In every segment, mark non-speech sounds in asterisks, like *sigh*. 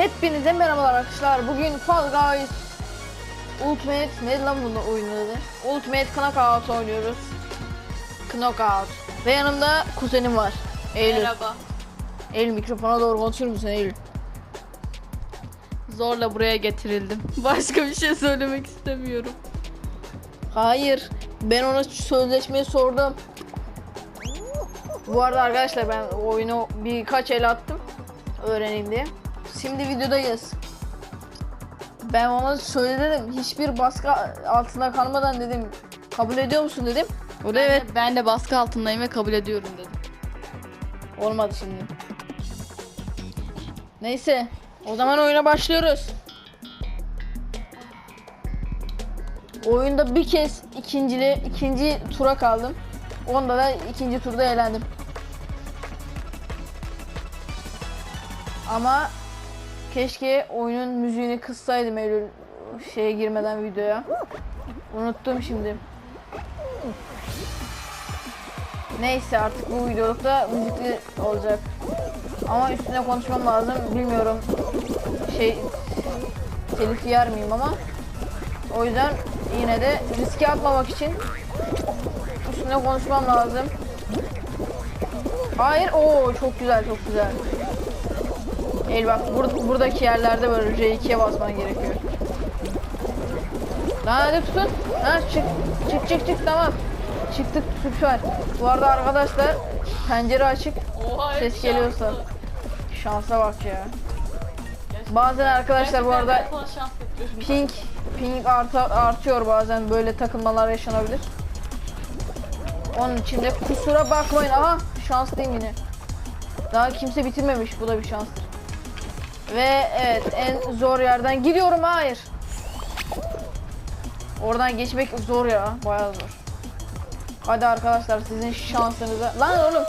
Hepinize merhabalar arkadaşlar. Bugün Fall Guys Ultimate ne lan bunun oyunu adı? Ultimate Knockout oynuyoruz. Knockout. Ve yanımda kuzenim var. Eylül. Merhaba. Eylül mikrofona doğru konuşur musun Eylül? Zorla buraya getirildim. *laughs* Başka bir şey söylemek istemiyorum. Hayır. Ben ona sözleşmeyi sordum. Bu arada arkadaşlar ben oyunu birkaç el attım. Öğreneyim diye. Şimdi videodayız. Ben ona söyledim. Hiçbir baskı altında kalmadan dedim. Kabul ediyor musun dedim. O da evet. Ben de baskı altındayım ve kabul ediyorum dedim. Olmadı şimdi. Neyse. O zaman oyuna başlıyoruz. Oyunda bir kez ikincili ikinci tura kaldım. Onda da ikinci turda eğlendim. Ama keşke oyunun müziğini kıssaydım Eylül şeye girmeden videoya. Unuttum şimdi. Neyse artık bu videolukta müzikli olacak. Ama üstüne konuşmam lazım. Bilmiyorum. Şey telif yer miyim ama. O yüzden yine de riske atmamak için üstüne konuşmam lazım. Hayır. Oo çok güzel çok güzel. El bak bur- buradaki yerlerde böyle R2'ye basman gerekiyor. Lan hadi tutun. Ha çık çık çık çık tamam. Çıktık süper. Bu arada arkadaşlar pencere açık. Oha Ses geliyorsa. Şansa bak ya. Bazen arkadaşlar bu arada ping ping arta, artıyor bazen böyle takılmalar yaşanabilir. Onun için de kusura bakmayın. Aha şanslıyım yine. Daha kimse bitirmemiş. Bu da bir şanstır. Ve evet en zor yerden gidiyorum. Hayır. Oradan geçmek zor ya. Bayağı zor. Hadi arkadaşlar sizin şansınıza. Lan oğlum.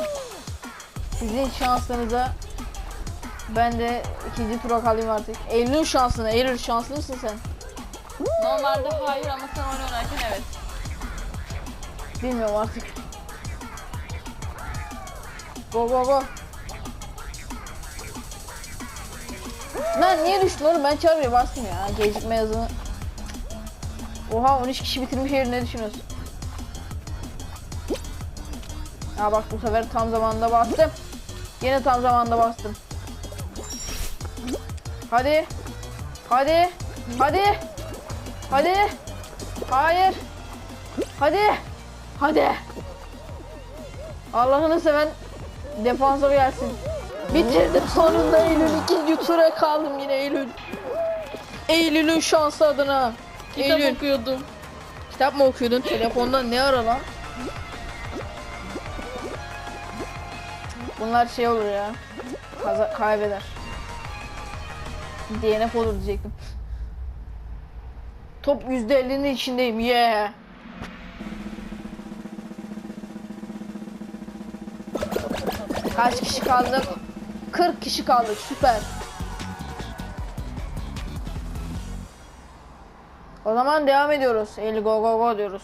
Sizin şansınıza ben de ikinci tura kalayım artık. Eylül'ün şansına. Eylül şanslı mısın sen? Normalde hayır ama sen oyun oynarken evet. Bilmiyorum artık. Go go go. Lan niye düştün oğlum? Ben çarpıya bastım ya. Gecikme yazını. Oha 13 kişi bitirmiş yeri ne düşünüyorsun? Ya bak bu sefer tam zamanında bastım. Yine tam zamanında bastım. Hadi. Hadi. Hadi. Hadi. Hayır. Hadi. Hadi. Allah'ını seven defansör gelsin. Bitirdim sonunda Eylül. ikinci tura kaldım yine Eylül. Eylül'ün şansı adına. Kitap Eylül. okuyordum. Kitap mı okuyordun? Telefondan ne ara lan? Bunlar şey olur ya. Kaza kaybeder. DNF olur diyecektim. Top %50'nin içindeyim. Yeah. Kaç kişi kaldık? 40 kişi kaldık. Süper. O zaman devam ediyoruz. Eylül go go go diyoruz.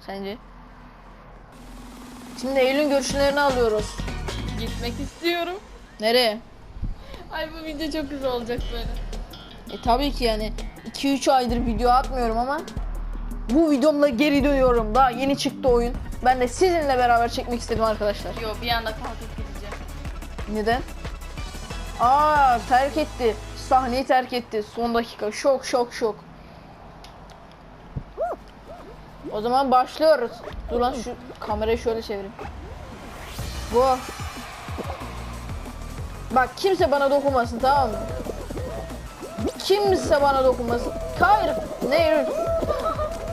Sence? Şimdi Eylül'ün görüşlerini alıyoruz. Gitmek istiyorum. Nereye? Ay bu video çok güzel olacak böyle. E tabii ki yani 2-3 aydır video atmıyorum ama bu videomla geri dönüyorum. Daha yeni çıktı oyun. Ben de sizinle beraber çekmek istedim arkadaşlar. Yo bir anda kalkıp gideceğim. Neden? Aa terk etti. Sahneyi terk etti. Son dakika. Şok şok şok. O zaman başlıyoruz. Dur lan şu kamerayı şöyle çevireyim. Bu. Bak kimse bana dokunmasın tamam mı? Kimse bana dokunmasın. Hayır. Ne Eylül?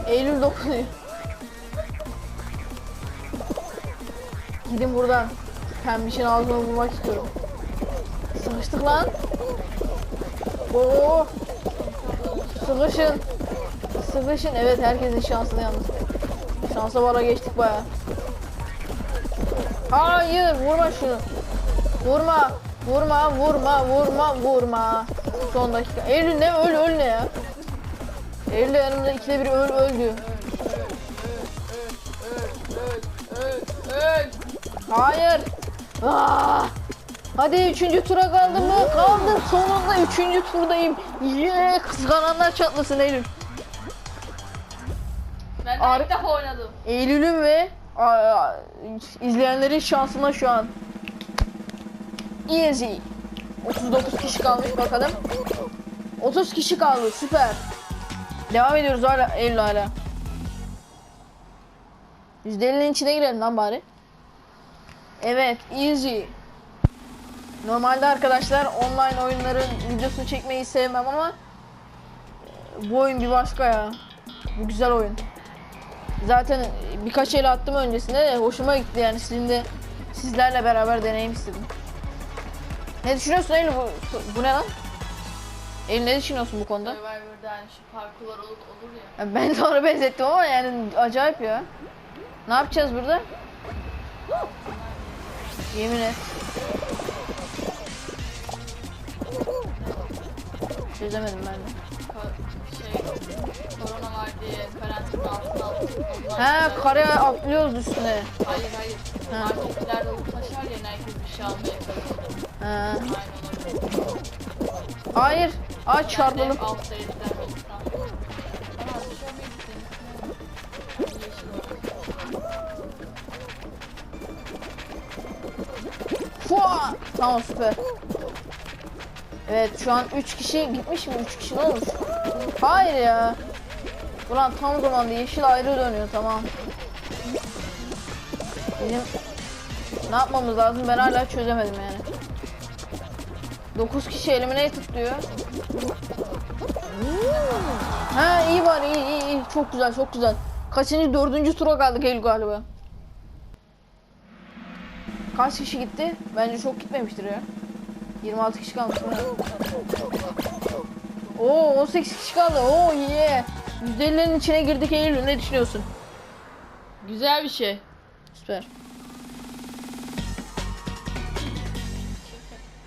Eylül dokunuyor. Gidin buradan. Pembişin ağzına vurmak istiyorum. Sıkıştık lan. Oo. Sıkışın. Sıkışın. Evet herkesin şansını yalnız. Şansa bara geçtik baya. Hayır vurma şunu. Vurma. Vurma vurma vurma vurma. Son dakika. Eylül ne öl öl ne ya? Eylül yanımda ikide bir öl öl diyor. Hayır. Ah! Hadi üçüncü tura kaldım mı? Kaldım. Sonunda üçüncü turdayım. Yeah, kıskananlar çatlasın Eylül. Ben Ar- de ilk defa oynadım. Eylül'ün ve aa, izleyenlerin şansına şu an. Easy. 39 kişi kalmış bakalım. 30 kişi kaldı süper. Devam ediyoruz hala Eylül hala. %50'nin içine girelim lan bari. Evet easy. Normalde arkadaşlar online oyunların videosunu çekmeyi sevmem ama bu oyun bir başka ya. Bu güzel oyun. Zaten birkaç el attım öncesinde de hoşuma gitti yani sizin de sizlerle beraber deneyim istedim. Ne düşünüyorsun Eylül bu, bu ne lan? Eylül ne düşünüyorsun bu konuda? Survivor'da şu parkurlar olur, olur ya. Ya Ben de ona benzettim ama yani acayip ya. Ne yapacağız burada? Yemin et. Çözemedim ben de. Şey, korona var diye karantina altına aldık. He karaya atlıyoruz üstüne. Hayır hayır. Ha. Marketler de taşar ya herkes bir şey almaya çalışıyor. He. Aynı olabilir. Hayır. Ay çarpalım. Fua! Tamam süper. Evet şu an 3 kişi gitmiş mi? 3 kişi ne olmuş? Hayır ya. Ulan tam zamanda yeşil ayrı dönüyor tamam. Bizim ne yapmamız lazım ben hala çözemedim yani. 9 kişi eliminated diyor. Ha iyi var iyi iyi iyi çok güzel çok güzel. Kaçıncı dördüncü tura kaldık Eylül galiba. Kaç kişi gitti? Bence çok gitmemiştir ya. 26 kişi kalmış. Oo 18 kişi kaldı. Oo yeah. %50'lerin içine girdik Eylül. Ne düşünüyorsun? Güzel bir şey. Süper.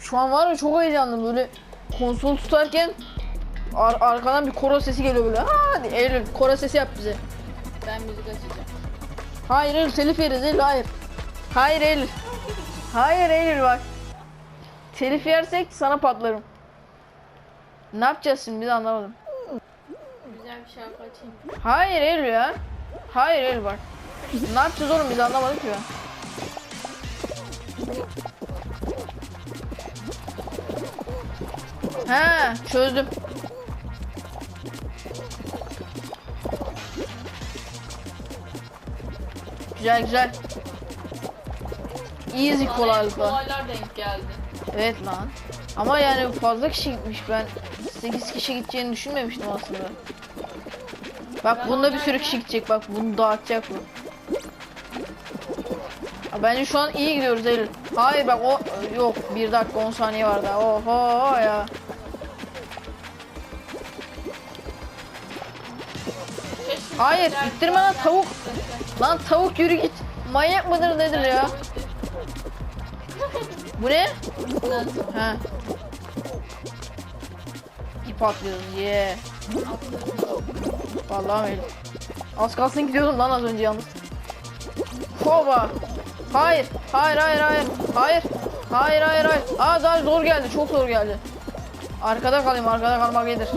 Şu an var ya çok heyecanlıyım böyle konsol tutarken ar- arkadan bir koro sesi geliyor böyle. Hadi Eylül koro sesi yap bize. Ben müzik açacağım. Hayır Eylül telif yeriz Eylül hayır. Hayır Eylül. Hayır Eylül bak. Telif yersek sana patlarım. Ne yapacağız şimdi biz anlamadım. Güzel bir şarkı açayım. Hayır Eylül ya. Hayır Eylül bak. Ne yapacağız oğlum biz anlamadık ben. He çözdüm. Güzel güzel. Easy kolaylıkla. Kolaylar denk geldi. Evet lan. Ama yani fazla kişi gitmiş ben 8 kişi gideceğini düşünmemiştim aslında. Bak bunda bir sürü kişi gidecek bak bunu dağıtacak bu. Bence şu an iyi gidiyoruz Eylül. Hayır bak o yok 1 dakika 10 saniye var daha. Oho ya. Hayır, ittirme lan, tavuk. Lan tavuk yürü git. Manyak mıdır nedir ya? Bu ne? Ha. İp atlıyoruz ye. Vallahi öyle. Az kalsın gidiyordum lan az önce yalnız. Kova. Hayır. Hayır hayır hayır. Hayır. Hayır hayır hayır. Aa daha zor geldi. Çok zor geldi. Arkada kalayım. Arkada kalmak iyidir.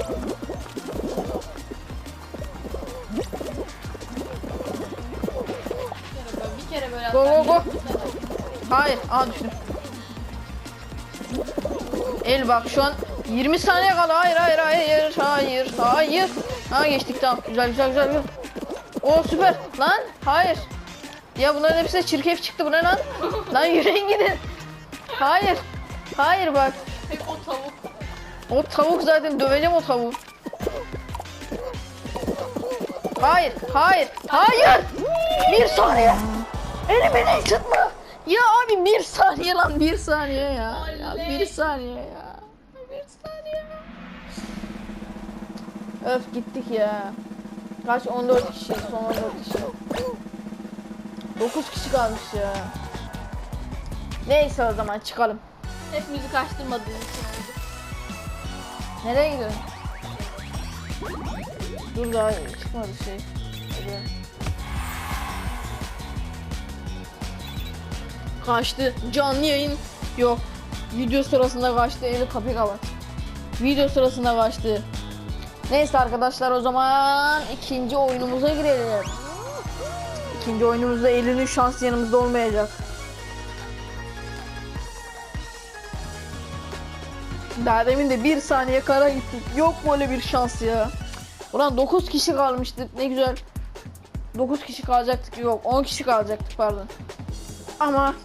Go, go, go. Hayır. Aa düştüm. El bak şu an 20 saniye kaldı. Hayır hayır hayır hayır hayır. Ha geçtik tamam. Güzel güzel güzel. güzel. O süper. Lan hayır. Ya bunların hepsi de çirkef çıktı. Bu ne lan? lan yürüyün gidin. Hayır. Hayır bak. Hep o tavuk. O tavuk zaten döveceğim o tavuğu. Hayır, hayır, hayır. Bir saniye. Eliminated çıkma. Ya abi bir saniye lan bir saniye ya. ya bir saniye ya. Bir saniye. Öf gittik ya. Kaç 14 kişi son 14 kişi. 9 kişi kalmış ya. Neyse o zaman çıkalım. Hep müzik açtırmadığın için. Nereye gidiyorsun? Dur daha çıkmadı şey. Hadi. Kaçtı. Canlı yayın yok. Video sırasında kaçtı. Eli kapıyı kapat. Video sırasında kaçtı. Neyse arkadaşlar o zaman ikinci oyunumuza girelim. İkinci oyunumuzda Eylül'ün şansı yanımızda olmayacak. Daha demin de bir saniye kara gittik. Yok böyle bir şans ya. Ulan 9 kişi kalmıştık ne güzel. 9 kişi kalacaktık yok 10 kişi kalacaktık pardon. Ama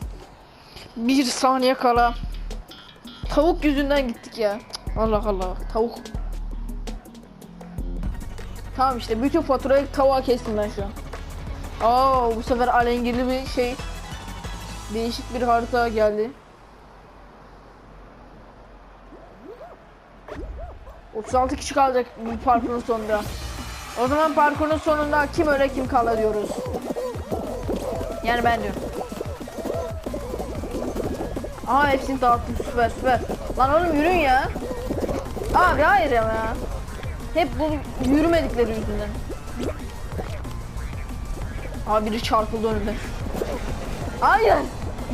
bir saniye kala tavuk yüzünden gittik ya. Allah Allah tavuk. Tamam işte bütün faturayı tavuğa kestim ben şu an. Aa bu sefer alengirli bir şey. Değişik bir harita geldi. 36 kişi kalacak bu parkurun sonunda. O zaman parkurun sonunda kim öle kim kala diyoruz. Yani ben diyorum. Aa hepsini dağıttım süper süper. Lan oğlum yürüyün ya. Abi hayır ya. Hep bu yürümedikleri yüzünden. Abi biri çarpıldı önümden. Hayır.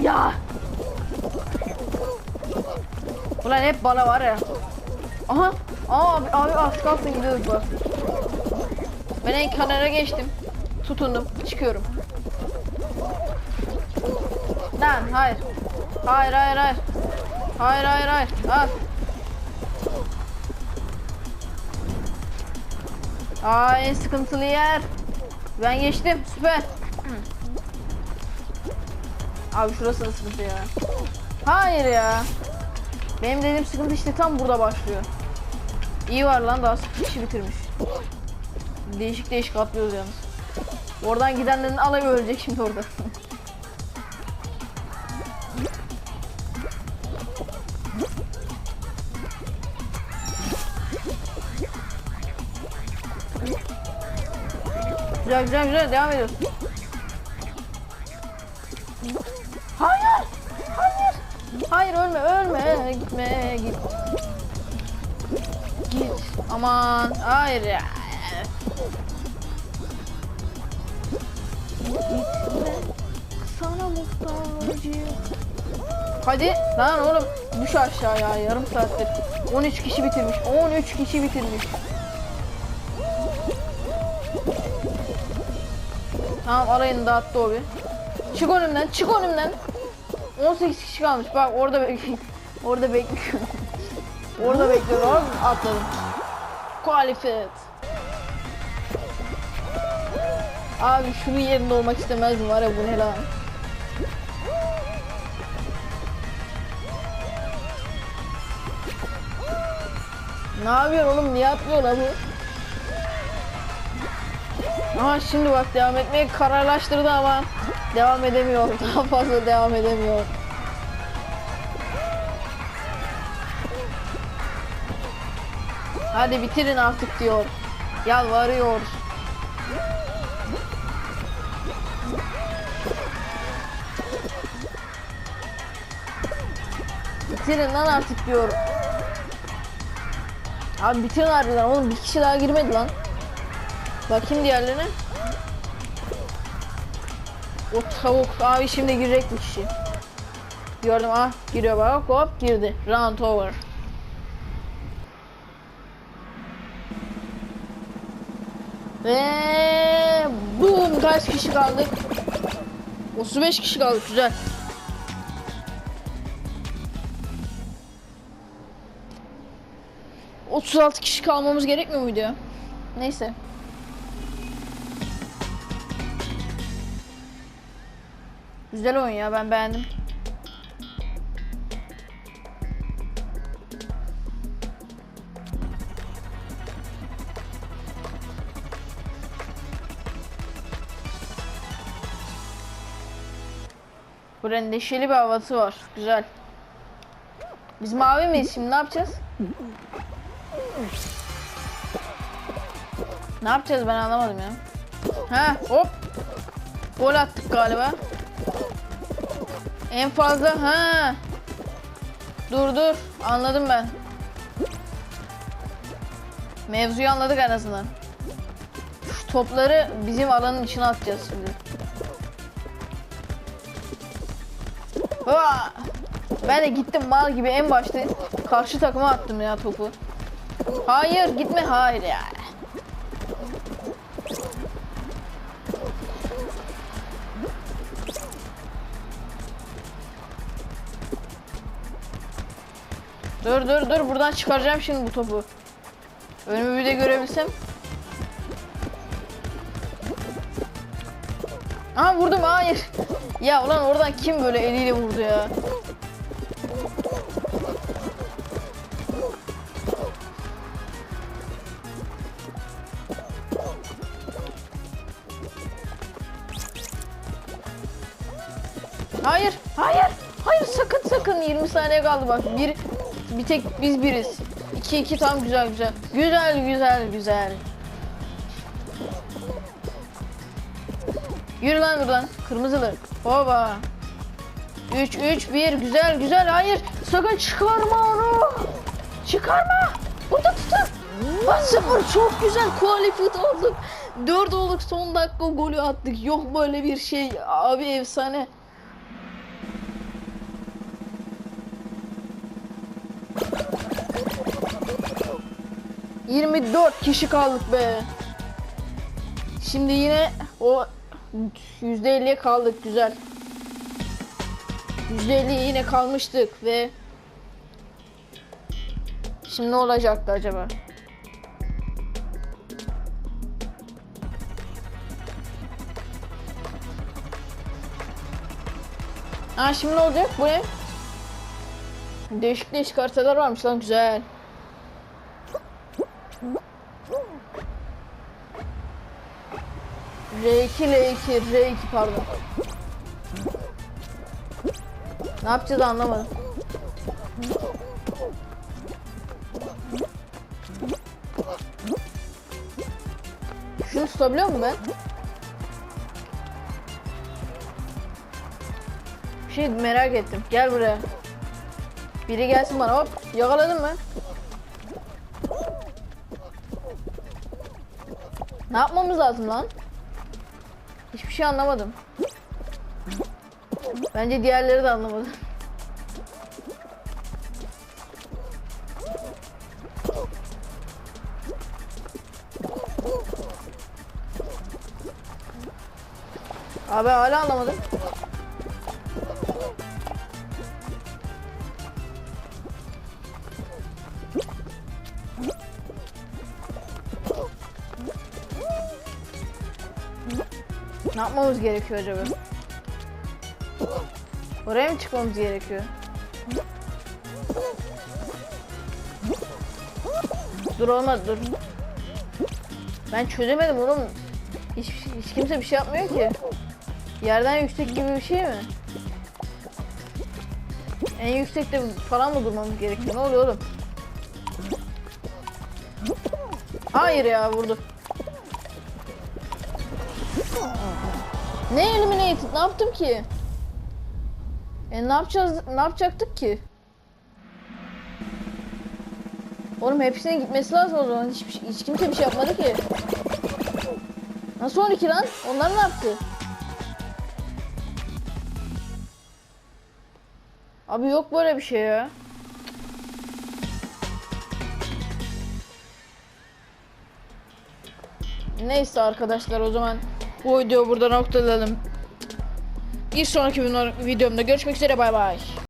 Ya. Ulan hep bana var ya. Aha. Abi, abi az kalsın gidiyorduk bak. Ben en kenara geçtim. Tutundum. Çıkıyorum. Lan hayır. Hayır hayır hayır. Hayır hayır hayır. Al. Aa en sıkıntılı yer. Ben geçtim. Süper. Abi şurası da sıkıntı ya. Hayır ya. Benim dediğim sıkıntı işte tam burada başlıyor. İyi var lan daha kişi bitirmiş. Değişik değişik atlıyoruz yalnız. Oradan gidenlerin alayı ölecek şimdi orada. *laughs* güzel güzel güzel devam ediyoruz. Hayır! Hayır! Hayır ölme ölme gitme git. Git. Aman hayır ya. Gitme. Sana muhtacım. Hadi lan oğlum düş aşağıya yarım saattir. 13 kişi bitirmiş. 13 kişi bitirmiş. Tamam alayını dağıttı o bir. Çık önümden, çık önümden. 18 kişi kalmış. Bak orada bekliyor. *laughs* orada bekliyor. orada bekliyor. Oğlum atladım. Qualified. Abi şunun yerinde olmak istemezdim var ya bu ne lan? Ne yapıyorsun oğlum? Niye atlıyor la bu? Aha şimdi bak devam etmeye kararlaştırdı ama devam edemiyor. *laughs* Daha fazla devam edemiyor. Hadi bitirin artık diyor. Yalvarıyor. Bitirin lan artık diyor. Abi bitirin harbiden oğlum bir kişi daha girmedi lan. Bakayım diğerlerine. O tavuk abi şimdi girecek bir kişi. Gördüm ah giriyor bak hop girdi. Round over. Ve boom kaç kişi kaldık? 35 kişi kaldık güzel. ...36 kişi kalmamız gerekmiyor muydu ya? Neyse. Güzel oyun ya ben beğendim. Buranın neşeli bir havası var. Güzel. Biz mavi miyiz şimdi ne yapacağız? Ne yapacağız ben anlamadım ya. Ha hop. Gol attık galiba. En fazla ha. Dur dur anladım ben. Mevzuyu anladık en azından. Şu topları bizim alanın içine atacağız şimdi. Ben de gittim mal gibi en başta karşı takıma attım ya topu. Hayır gitme hayır ya. Dur dur dur buradan çıkaracağım şimdi bu topu. Önümü bir de görebilsem. Aha vurdum hayır. Ya ulan oradan kim böyle eliyle vurdu ya? Hayır, hayır, hayır sakın sakın 20 saniye kaldı bak. Bir bir tek biz biriz. 2 2 tam güzel güzel. Güzel güzel güzel. Yürü lan buradan. Kırmızılı. Baba. 3 3 1 güzel güzel. Hayır. Sakın çıkarma onu. Çıkarma. Burada tutun. 1-0 çok güzel qualified olduk. 4 olduk son dakika golü attık. Yok böyle bir şey. Abi efsane. ...24 kişi kaldık be. Şimdi yine o %50'ye kaldık güzel. %50 yine kalmıştık ve Şimdi ne olacaktı acaba? Aa şimdi ne olacak? Bu ne? Değişik değişik haritalar varmış lan güzel. R2 L2 R2 pardon. Ne yapacağız anlamadım. Şunu tutabiliyor muyum ben? Bir şey merak ettim. Gel buraya. Biri gelsin bana hop. Yakaladım ben. Ne yapmamız lazım lan? Hiçbir şey anlamadım. Bence diğerleri de anlamadı. Abi hala anlamadım. Ne yapmamız gerekiyor acaba? Oraya mı çıkmamız gerekiyor? Dur olmadı dur. Ben çözemedim oğlum. Hiç, hiç kimse bir şey yapmıyor ki. Yerden yüksek gibi bir şey mi? En yüksekte falan mı durmamız gerekiyor? Ne oluyor oğlum? Hayır ya vurdu. Ne eliminated? Ne yaptım ki? E ne yapacağız? Ne yapacaktık ki? Oğlum hepsine gitmesi lazım o zaman. Hiç, hiç kimse bir şey yapmadı ki. Nasıl 12 lan? Onlar ne yaptı? Abi yok böyle bir şey ya. Neyse arkadaşlar o zaman bu videoyu burada noktalayalım. Bir sonraki videomda görüşmek üzere bay bay.